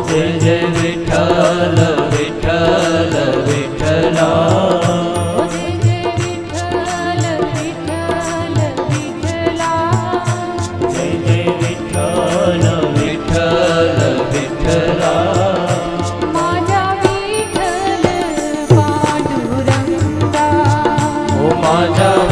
Jay Jay Vitthal Vitthal Vitthala. Raja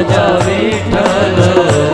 Raja Vitthal